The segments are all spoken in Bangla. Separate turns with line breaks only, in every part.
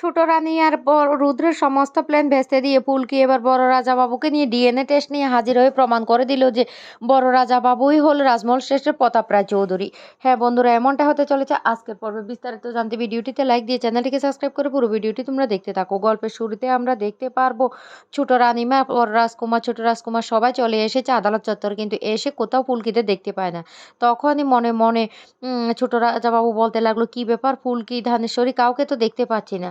ছোট রানী আর রুদ্রের সমস্ত প্ল্যান ভেস্তে দিয়ে ফুলকি এবার বড় রাজা বাবুকে নিয়ে ডিএনএ টেস্ট নিয়ে হাজির হয়ে প্রমাণ করে দিল যে বড় রাজা বাবুই হল রাজমহল শ্রেষ্ঠের প্রতাপ রায় চৌধুরী। হ্যাঁ বন্ধুরা, এমনটা হতে চলেছে আজকের পর্বে। বিস্তারিত জানতে ভিডিওটিতে লাইক দিয়ে চ্যানেলটিকে সাবস্ক্রাইব করে পুরো ভিডিওটি তোমরা দেখতে থাকো। গল্পের শুরুতে আমরা দেখতে পারব, ছোট রানীমা, বড় রাজকুমার, ছোট রাজকুমার সবাই চলে এসেছে আদালত চত্বর, কিন্তু এসে কোথাও ফুলকিতে দেখতে পায় না। তখনই মনে মনে ছোট রাজাবাবু বলতে লাগল, কি ব্যাপার ফুলকি ধানেশ্বরী, কাউকে তো দেখতে পাচ্ছি না।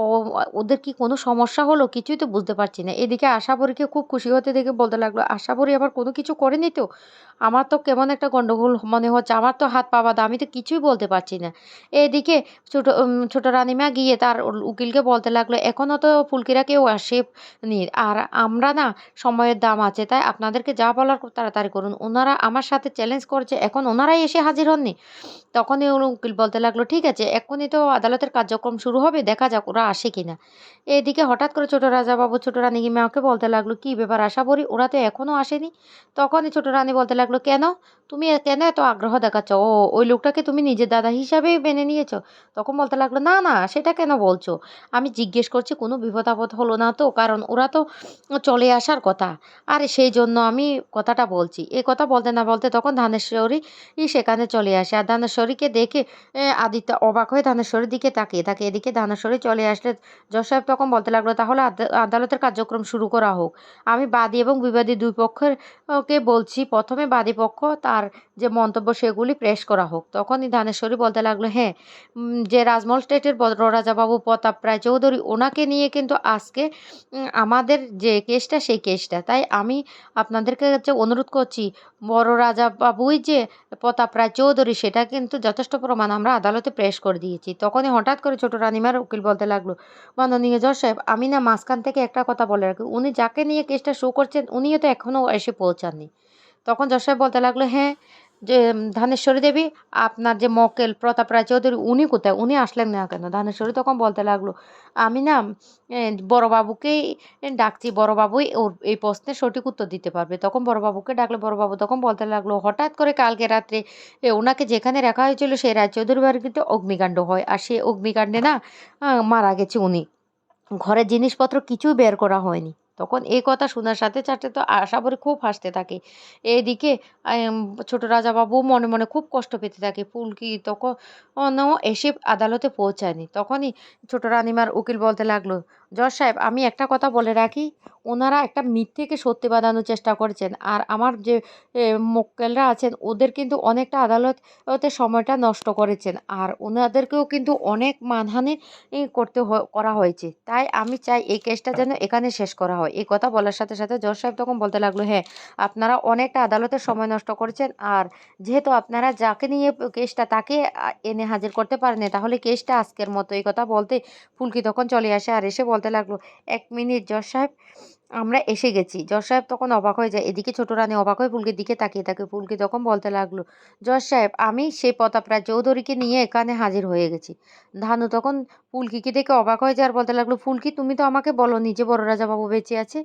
ও ওদের কি কোনো সমস্যা হলো? কিছুই তো বুঝতে পারছি না। এদিকে আশাবরীকে খুব খুশি হতে দেখে বলতে লাগল, আশাবরী, আবার কোনো কিছু করেনি তো? আমার তো কেমন একটা গণ্ডগোল মনে হচ্ছে। আমার তো হাত পা বাঁধা, আমি তো কিছুই বলতে পারছি না। এদিকে ছোট ছোট রানিমা গিয়ে তার উকিলকে বলতে লাগল এখনও তো ফুলকিরা কেউ আসে নি। আর আমরা না, সময়ের দাম আছে, তাই আপনাদেরকে যা বলার তাড়াতাড়ি করুন। ওনারা আমার সাথে চ্যালেঞ্জ করছে, এখন ওনারাই এসে হাজির হননি। তখনই উকিল বলতে লাগল, ঠিক আছে, এক্ষুনি তো আদালতের কার্যক্রম শুরু হবে, দেখা যাক ওরা আসে কিনা? এদিকে হঠাৎ করে ছোট রাজাবাবু, ছোট রানী মাকে বলতে লাগল, কি ব্যাপার আশা করি ওরা তো এখনও আসেনি। তখনই ছোট রানী বলতে লাগল, কেন? তুমি কেন এত আগ্রহ দেখাচ্ছ? ও, ওই লোকটাকে তুমি নিজের দাদা হিসাবেই মেনে নিয়েছো? তখন বলতে লাগল, না না, সেটা কেন বলছো? আমি জিজ্ঞেস করছি, কোনো বিপদ আপদ হলো না তো, কারণ ওরা তো চলে আসার কথা। আরে সেই জন্য আমি কথাটা বলছি। এ কথা বলতে না বলতে তখন ধানেশ্বরী সেখানে চলে আসে। আর ধানেশ্বরীকে দেখে আদিত্য অবাক হয়ে ধানেশ্বরীর দিকে তাকিয়ে থাকে। এদিকে ধানেশ্বরী চলে আসলে জজ সাহেব তখন বলতে লাগল, তাহলে আদালতের কার্যক্রম শুরু করা হোক। আমি বাদী এবং বিবাদী দুই পক্ষের কে বলছি, প্রথমে বাদী পক্ষ তার যে মন্তব্য সেগুলি পেশ করা হোক। তখনই ধানেশ্বরী বলতে লাগল হ্যাঁ যে রাজমহল স্টেটের রাজাবাবু প্রতাপ রায় চৌধুরী, ওনাকে নিয়ে কিন্তু আজকে আমাদের যে কেসটা সেই কেসটা। তাই আমি আপনাদের কাছে অনুরোধ করছি, বড় রাজা বাবুই যে প্রতাপ রায় চৌধুরী, সেটা কিন্তু যথেষ্ট প্রমাণ আমরা আদালতে পেশ করে দিয়েছি। তখনই হঠাৎ করে ছোট রানিমার উকিল বলতে লাগল। মাননীয় জজ সাহেব, আমি না মাঝখান থেকে একটা কথা বলে রাখি। উনি যাকে নিয়ে কেসটা শো করছেন, উনিও তো এখনও এসে পৌঁছাননি। তখন জজ সাহেব বলতে লাগল হ্যাঁ যে ধানেশ্বরী দেবী, আপনার যে মকেল, প্রতাপ রায় চৌধুরী, উনি কোথায়? উনি আসলেন না কেন? ধানেশ্বরী তখন বলতে লাগল, আমি না বড়োবাবুকেই ডাকছি, বড়োবাবুই ওর এই প্রশ্নের সঠিক উত্তর দিতে পারবে। তখন বড়োবাবুকে ডাকলে, বড়োবাবু তখন বলতে লাগল, হঠাৎ করে কালকে রাত্রে ওনাকে যেখানে রাখা হয়েছিল সেই রায়চৌধুরী বাড়িতে অগ্নিকাণ্ড হয়। আর সেই অগ্নিকাণ্ডে না মারা গেছে উনি। ঘরের জিনিসপত্র কিছুই বের করা হয়নি। তখন এ কথা শোনার সাথে সাথে তো আশা আশাবরী খুব হাসতে থাকে। এদিকে ছোট রাজাবাবু মনে মনে খুব কষ্ট পেতে থাকে। পুলকি তখন এসে আদালতে পৌঁছায়নি। তখনই ছোট রানিমার উকিল বলতে লাগল জজ সাহেব আমি একটা কথা বলে রাখি। ওনারা একটা মিথ্যেকে সত্যি বাঁধানোর চেষ্টা করেছেন। আর আমার যে মক্কেলরা আছেন ওদের কিন্তু অনেকটা আদালতে সময়টা নষ্ট করেছেন। আর ওনাদেরকেও কিন্তু অনেক মানহানি করতে করা হয়েছে। তাই আমি চাই এই কেসটা যেন এখানে শেষ করা হয়। এই কথা বলার সাথে সাথে জজ সাহেব তখন বলতে লাগল হ্যাঁ আপনারা অনেকটা আদালতের সময় নষ্ট করেছেন। আর যেহেতু আপনারা যাকে নিয়ে কেসটা তাকে এনে হাজির করতে পারেনি তাহলে কেসটা আজকের মতো এই কথা বলতে ফুলকি তখন চলে আসে। আর এসে বলতে লাগল। এক মিনিট, জজ সাহেব, আমরা এসে গেছি। জজ সাহেব তখন অবাক হয়ে যায়। এদিকে ছোট রানী অবাক হয়ে ফুলকির দিকে তাকিয়ে থাকে। ফুলকি তখন বলতে লাগল, জজ সাহেব, আমি সেই প্রতাপ রায় চৌধুরীকে নিয়ে এখানে হাজির হয়ে গেছি। ধানু তখন ফুলকিকে দেখে অবাক হয়ে যায় আর বলতে লাগল ফুলকি তুমি তো আমাকে বলো নি যে বড় রাজাবাবু বেঁচে আছে।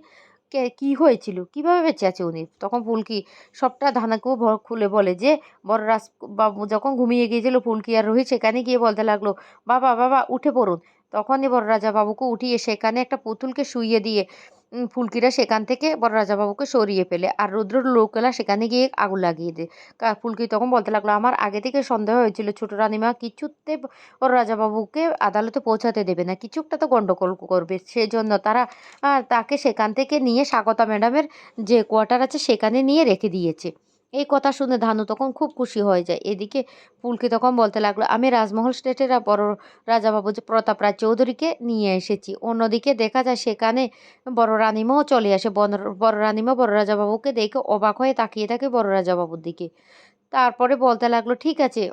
কে, কী হয়েছিল? কীভাবে বেঁচে আছে উনি? তখন ফুলকি সবটা ধানাকেও খুলে বলে যে, বড় রাজ বাবু যখন ঘুমিয়ে গিয়েছিল ফুলকি আর রোহিত সেখানে গিয়ে বলতে লাগল, বাবা বাবা, উঠে পড়ুন। তখনই বড় রাজাবাবুকে উঠিয়ে সেখানে একটা পুতুলকে শুইয়ে দিয়ে ফুলকিরা সেখান থেকে বড় রাজাবাবুকে সরিয়ে ফেলে আর রুদ্র লোকেলা সেখানে গিয়ে আগুন লাগিয়ে দেয়। ফুলকি তখন বলতে লাগল, আমার আগে থেকে সন্দেহ হয়েছিল, ছোট রানিমা কিছুতে বড় রাজাবাবুকে আদালতে পৌঁছাতে দেবে না, কিছুটা তো গণ্ডগোল করবে। সেজন্য তারা তাকে সেখান থেকে নিয়ে স্বাগতা ম্যাডামের যে কোয়ার্টার আছে সেখানে নিয়ে রেখে দিয়েছে। এই কথা শুনে ধানু তখন খুব খুশি হয়ে যায়। এদিকে পুলকি তখন বলতে লাগল, আমি রাজমহল স্টেটের বড় রাজাবাবু যে প্রতাপ রায় চৌধুরীকে নিয়ে এসেছি। অন্যদিকে দেখা যায় সেখানে বড় রানিমাও চলে আসে। বড় রানিমা বড় রাজাবাবুকে দেখে অবাক হয়ে তাকিয়ে থাকে বড় রাজাবাবুর দিকে। তারপরে বলতে লাগল, ঠিক আছে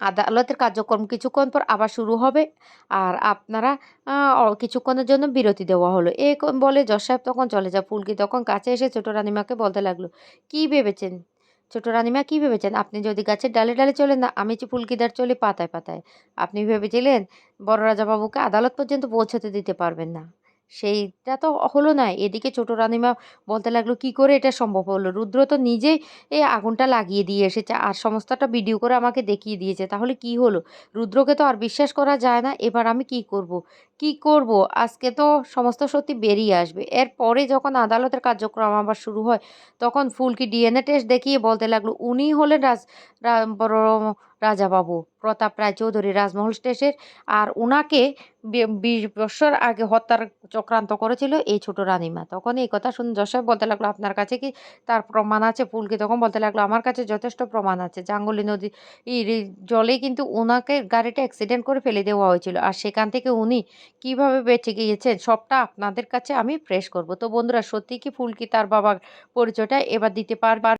আদালতের কার্যক্রম কিছুক্ষণ পর আবার শুরু হবে। আর আপনারা কিছুক্ষণের জন্য বিরতি দেওয়া হলো। এ বলে যশ সাহেব তখন চলে যা ফুলকি তখন কাছে এসে ছোটো রানিমাকে বলতে লাগল, কি ভেবেছেন? ছোটো রানিমা কী ভেবেছেন? আপনি যদি গাছের ডালে ডালে চলেন না, আমি ফুলকিদার চলি পাতায় পাতায়। আপনি ভেবেছিলেন বড় রাজাবাবুকে আদালত পর্যন্ত পৌঁছাতে দিতে পারবেন না। সেইটা তো হলো না। এদিকে ছোট রানিমা বলতে লাগল, কি করে এটা সম্ভব হলো? রুদ্র তো নিজেই এই আগুনটা লাগিয়ে দিয়ে এসেছে আর সমস্তটা ভিডিও করে আমাকে দেখিয়ে দিয়েছে। তাহলে কি হলো? রুদ্রকে তো আর বিশ্বাস করা যায় না, এবার আমি কি করব? কি করব? আজকে তো সমস্ত সত্যি বেরিয়ে আসবে। এরপরে যখন আদালতের কার্যক্রম আবার শুরু হয়, তখন ফুলকি ডিএনএ টেস্ট দেখিয়ে বলতে লাগল উনি হলেন রাজ রাজাবাবু। প্রতাপ রায়চৌধুরী রাজমহল স্টেটের আর ওনাকে বিশ বছর আগে হত্যার চক্রান্ত করেছিল এই ছোট রানীমা। তখন এই কথা শুনে যশোর বলতে লাগল, আপনার কাছে কি তার প্রমাণ আছে? ফুলকি তখন বলতে লাগল, আমার কাছে যথেষ্ট প্রমাণ আছে। জাঙ্গলি নদী জলে কিন্তু ওনাকে গাড়িটা অ্যাক্সিডেন্ট করে ফেলে দেওয়া হয়েছিল। আর সেখান থেকে উনি কীভাবে বেঁচে গিয়েছেন সবটা আপনাদের কাছে আমি ফ্রেশ করব। তো বন্ধুরা, সত্যি কি ফুলকি তার বাবার পরিচয়টা এবার দিতে পারবার